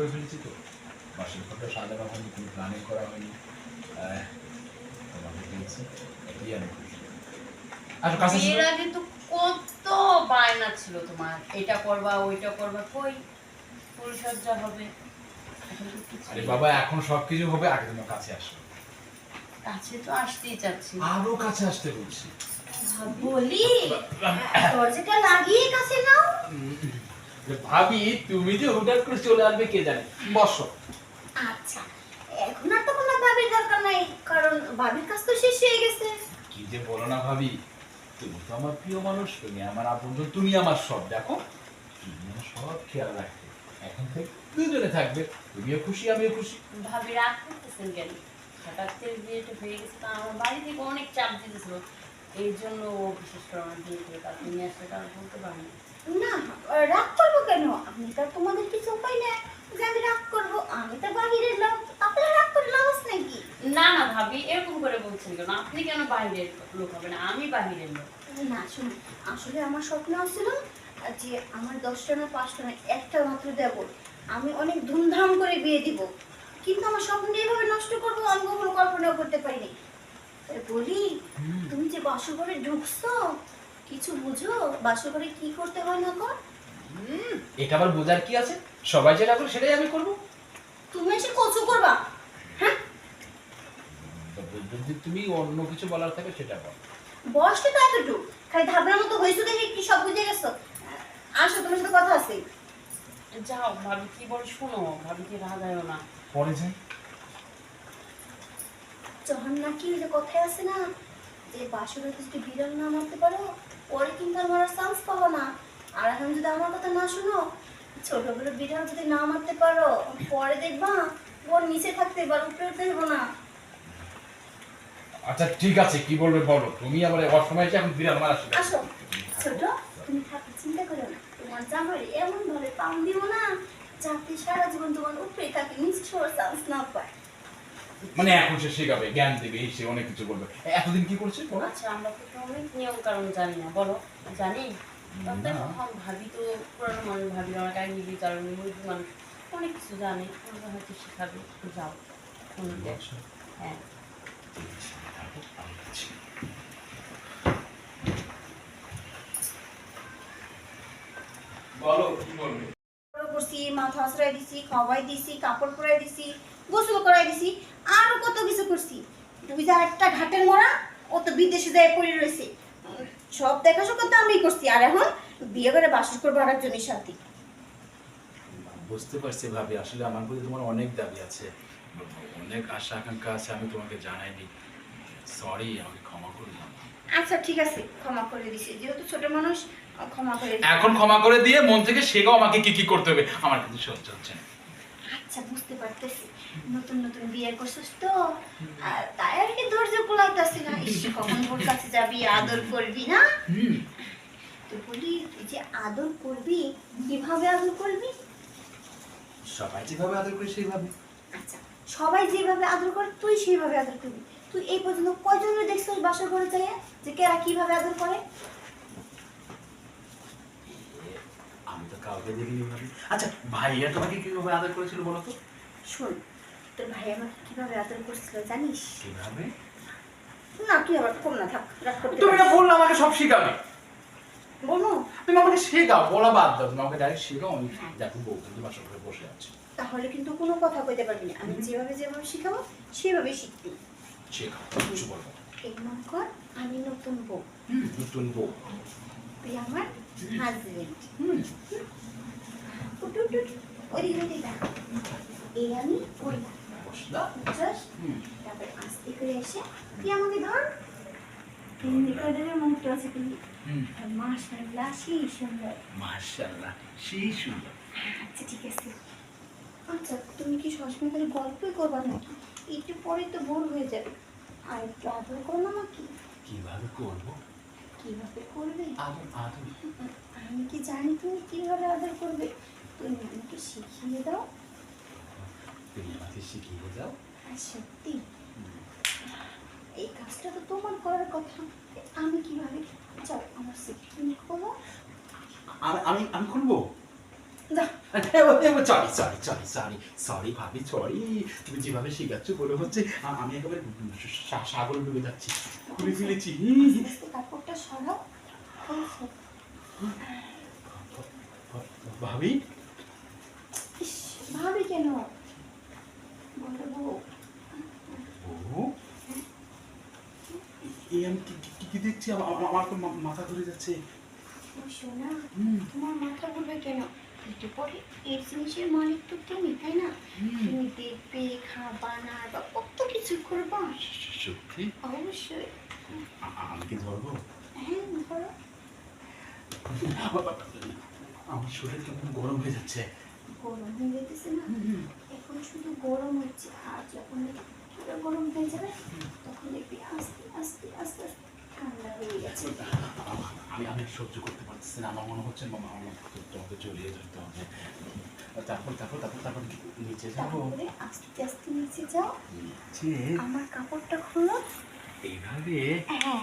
করে ফেলেছি তো। বাসের ঘরটা সাজানো হয়নি কোনো প্ল্যানিং করা হয়নি। তোমাকে পেয়েছি এটাই আমি খুশি আচ্ছা কাছে এসো আগে তো কত বায়না ছিল তোমার? এটা করবা ওইটা করবা কই? ফুলসজ্জা হবে। আরে বাবা এখন সবকিছু হবে আগে তোমার কাছে আসো। কাছে তো আসতেই চাচ্ছি। আরও কাছে আসতে বলছি। বলি দরজাটা লাগিয়ে কাছে নাও। ভাবি তুমি যে হুটহাট করে চলে আসবে কে জানে? বসো। আচ্ছা এখন আর তো কোনো ভাবির দরকার নাই কারণ ভাবির কাজ তো শেষ হয়ে গেছে। কি যে বলো না ভাবি তুমি তো আমার প্রিয় মানুষ তুমি আমার আপনজন তুমি আমার সব দেখো। তুমি আমার সব খেয়াল রাখবে। এখন থেকে দুজনে থাকবে তুমিও খুশি আমিও খুশি। ভাবি রাগ করতেছেন কেন? হঠাৎ করে বিয়েটা হয়ে গেছে তা আমার বাড়ি থেকে অনেক চাপ দিতেছিল। এই জন্য ও বিশেষ করে আমার বিয়ে করে তাকে নিয়ে আসলে তারা বলতে পারি না রাগ করব কেন? আপনি তো তোমাদের কিছু উপায় নেই। যে আমি রাগ করব আমি তো বাহিরের লোক। আপনারা রাগ করে লাভ আছে নাকি? না না ভাবি এরকম করে বলছেন কেন? আপনি কেন বাইরের লোক হবেন? আমি বাহিরের লোক। না শুনুন আসলে আমার স্বপ্ন ছিল যে আমার দশটা না পাঁচটা না একটা মাত্র দেব। আমি অনেক ধুমধাম করে বিয়ে দিব। কিন্তু আমার স্বপ্ন এইভাবে নষ্ট করব আমি কখনো কল্পনাও করতে পারিনি। বলি তুমি যে বাসর ঘরে ঢুকছো কিছু বুঝো? বাসর কি করতে হয় না কর? এটা আবার বোঝার কি আছে? সবাই যেটা করে সেটাই আমি করব। তুমি এসে কচু করবা। হ্যাঁ? যদি তুমি অন্য কিছু বলার থাকে সেটা বল। বয়সটা তো এতটুকু খালি ধাবনার মতো হয়েছো দেখে কি সব বুঝে গেছো? আসো তোমার সাথে কথা আছে। যাও ভাবি কি বল শোনো ভাবি কি রাগায়ও না। পরে যাই। যখন নাকি ওই যে কথায় আছে না যে বাসরে যদি বিড়াল না মারতে পারো পরে কিন্তু আর মারার চান্স পাবো না। আর এখন যদি আমার কথা না শুনো ছোট বড় বিড়াল যদি না মারতে পারো পরে দেখবা ওর নিচে থাকতে উপরে উঠতে না। আচ্ছা ঠিক আছে কি বলবে বলো? তুমি অসময় এসে এখন আমার আসবে আসো। ছোট তুমি থাকতে চিন্তা করো না। তোমার জামাই এমন ভাবে পাম দিব না যাতে সারা জীবন তোমার উপরে থাকে নিচে শোয়ার চান্স না পায়। মানে এখন সে শেখাবে জ্ঞান দেবে এই সে অনেক কিছু বলবে। এতদিন কি করছে বলো? আচ্ছা আমরা তো অনেক নিয়ম কারণ জানি না বলো জানি। তবে না। এখন ভাবি তো পুরানো মানুষ ভাবি অনেক আগে নিবি কারণ মুরগি মানুষ অনেক কিছু জানে ওরা হয়তো শেখাবে যাও হ্যাঁ। বলো কি বলবে? করছি মাথা আশ্রয় দিছি খাওয়াই দিছি কাপড় পরাই দিছি গোসল করাই দিছি আরও কত কিছু করছি? তুমি যা একটা ঘাটের মরা ও তো বিদেশে যায় পড়ে রয়েছে। সব দেখা শোকা তো আমি করছি আর এখন বিয়ে করে বাসর করব আর একজনের সাথে। বুঝতে পারছি ভাবি আসলে আমার প্রতি তোমার অনেক দাবি আছে। অনেক আশা আকাঙ্ক্ষা আছে আমি তোমাকে জানাইনি। সরি আমাকে ক্ষমা করে দাও। আচ্ছা ঠিক আছে ক্ষমা করে দিছি। যেহেতু ছোট মানুষ ক্ষমা করে এখন ক্ষমা করে দিয়ে মন থেকে শেখাও আমাকে কি কি করতে হবে আমার কিন্তু সহ্য হচ্ছে না। আচ্ছা বুঝতে পারতেছি। নতুন নতুন বিয়ে করছিস তো তাই আর কি ধৈর্য কুলাইতেছি না। ইস কখন ওর কাছে যাবি আদর করবি না? তো বলি তুই যে আদর করবি কীভাবে আদর করবি? সবাই যেভাবে আদর করি সেইভাবে। আচ্ছা সবাই যেভাবে আদর করে তুই সেইভাবে আদর করবি। তুই এই পর্যন্ত কয়জনের দেখছিস বাসা করে যায় যে কেরা কীভাবে আদর করে আমি তো কাউকে দেখিনি আচ্ছা ভাইয়া তোমাকে কীভাবে আদর করেছিল বলো তো? শোন তোর ভাই আমাকে কীভাবে আদর করছিল জানিস? কীভাবে? না তুই আবার কম না থাক তুমি না। বললে আমাকে সব শেখাবে। বলো। তুমি আমাকে শেখাও বলা বাদ দাও তুমি আমাকে ডাইরেক্ট শেখাও আমি দেখো বউ কিন্তু বাসা করে বসে আছে। তাহলে কিন্তু কোনো কথা কইতে পারবি না। আমি যেভাবে যেভাবে শিখাবো সেভাবে শিখবি। শেখাও কিছু বলব এই মনে কর আমি নতুন বউ। নতুন বউ। তুই আমার হাজবেন্ড হুম। দেখ। এই আমি ওই বসলা তারপর আস্তে করে এসে তুই আমাকে ধর রেকর্ডারের মুখটা আছে তুই হুম মাশাআল্লাহ সেই সুন্দর। মাশাআল্লাহ সেই সুন্দর আচ্ছা ঠিক আছে আচ্ছা তুমি কি সবসময় খালি গল্পই করবা নাকি? একটু পরে তো বোর হয়ে যাবে। আর একটু আদর করো না আমাকে কীভাবে করব? কীভাবে করবে? আদর আদর। আমি কি জানি তুমি কীভাবে আদর করবে? তুমি আমাকে শিখিয়ে দাও তুমি আমাকে শিখিয়ে দাও আর সত্যি এই কাজটা তো তোমার করার কথা আমি কীভাবে চল আমার শিখি তুমি করো আমি আমি যা sorry sorry sorry sorry sorry ভাবি সরি তুমি যেভাবে শেখাচ্ছ বলে হচ্ছে আমি একেবারে সাগরে ডুবে যাচ্ছি খুলে ফেলেছি কাপড়টা সরাও ভাবি ভাবি কেন বলো বউ। ও এই আমি কি- কি- কি দেখছি আমা- আমা- আমার তো মাথা ঘুরে যাচ্ছে সোনা তোমার মাথা ঘুরবে কেন পেটে পরে এই জিনিসের মালিক তো তুমি তাই না তুমি দেখবে খাবা না বা কত কিছু করবা সত্যি অবশ্যই আ- আ- ধরবো হ্যাঁ ধরো আমার শরীর কেমন গরম হয়ে যাচ্ছে গরম হয়ে যেতেছে না? এখন শুধু গরম হচ্ছে। আর যখন পুরো গরম হয়ে যাবে তখন দেখবি আস্তে আস্তে আস্তে আস্তে ঠান্ডা হয়ে গেছে। আমি আমি সহ্য করতে পারতেছি না। আমার মনে হচ্ছে মামা আমার তোমাকে চলিয়ে যেতে হবে। তারপর তারপর তারপর তারপর নিচে যাব আস্তে আস্তে নিচে যাও। আমার কাপড়টা খুলো। এইভাবে? হ্যাঁ।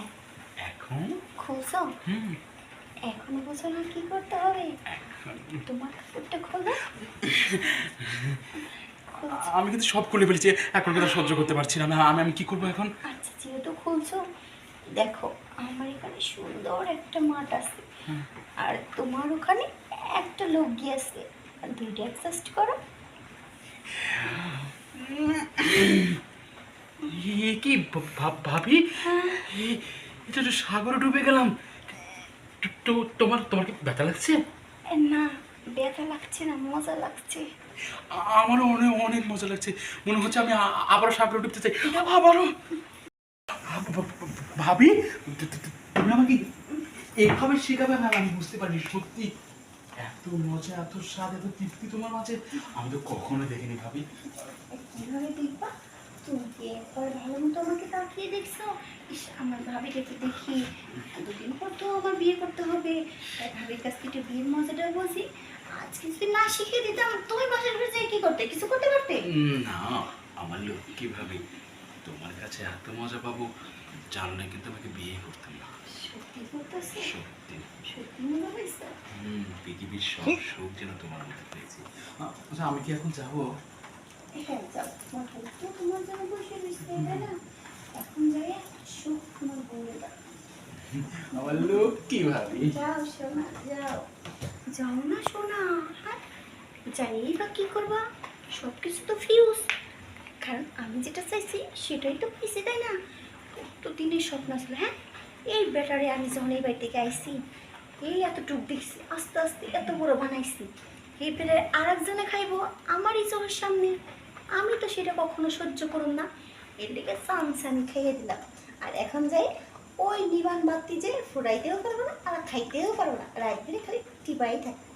এখন? হুম। এখন বুঝো কি করতে হবে। তোমার কাপড়টা খোলো। আমি কিন্তু সব খুলে ফেলেছি এখন কিন্তু সহ্য করতে পারছি না। আমি আমি কি করব এখন? আচ্ছা যেহেতু খুলছো দেখো আমার এখানে সুন্দর একটা মাঠ আছে। আর তোমার ওখানে একটা লোক গিয়েছে দুইটা অ্যাডজাস্ট করো। কি ভাবি? হ্যাঁ। এটা তো সাগরে ডুবে গেলাম। তোমার তোমার কি ব্যথা লাগছে? না ব্যথা লাগছে না মজা লাগছে। আমারও অনেক অনেক মজা লাগছে। মনে হচ্ছে আমি আবারও সাগরে ডুবতে চাই। আবারও। ভাবি তুমি আমাকে এইভাবে শেখাবে না আমি বুঝতে পারি সত্যি। এত মজা এত স্বাদ এত তৃপ্তি তোমার মাঝে। আমি তো কখনো দেখিনি ভাবি। কীভাবে দেখবা? তুমি কি একবার ভালো মতো আমাকে তাকিয়ে দেখছ? ইস আমার ভাবিকে তো দেখি। দুদিন পর তো আমার বিয়ে করতে হবে। তাই ভাবির কাছ থেকে বিয়ের মজাটা বলছি আজকে যদি না শিখিয়ে দিতাম তুমি বাসার ঘরে যেয়ে কি করতে? কিছু করতে পারতে? না আমার লক্ষ্মী ভাবি? তোমার কাছে এত মজা পাবো জানলে কিন্তু আমাকে বিয়ে করতাম না সত্যি করতেছে সত্যি। সত্যি মনে হয়েছে? হুম পৃথিবীর সব সুখ যেন তোমার মধ্যে পেয়েছি আচ্ছা আমি কি এখন যাব? তো তো ফিউজ কারণ আমি যেটা চাইছি সেটাই তো পেয়েছি তাই না কত দিনের স্বপ্ন ছিল হ্যাঁ এই ব্যাটারে আমি যখন এই বাড়ি থেকে আইসি এই এতটুক দেখছি আস্তে আস্তে এত বড় বানাইছি ব্যাটারে আর একজনে খাইব, আমারই চোখের সামনে। আমি তো সেটা কখনো সহ্য করুন না। এর দিকে চান্স খাইয়ে দিলাম। আর এখন যাই ওই নিবান বাতি যে ফুরাইতেও পারব না আর খাইতেও পারব না। দিনে খালি টিপাই থাকতে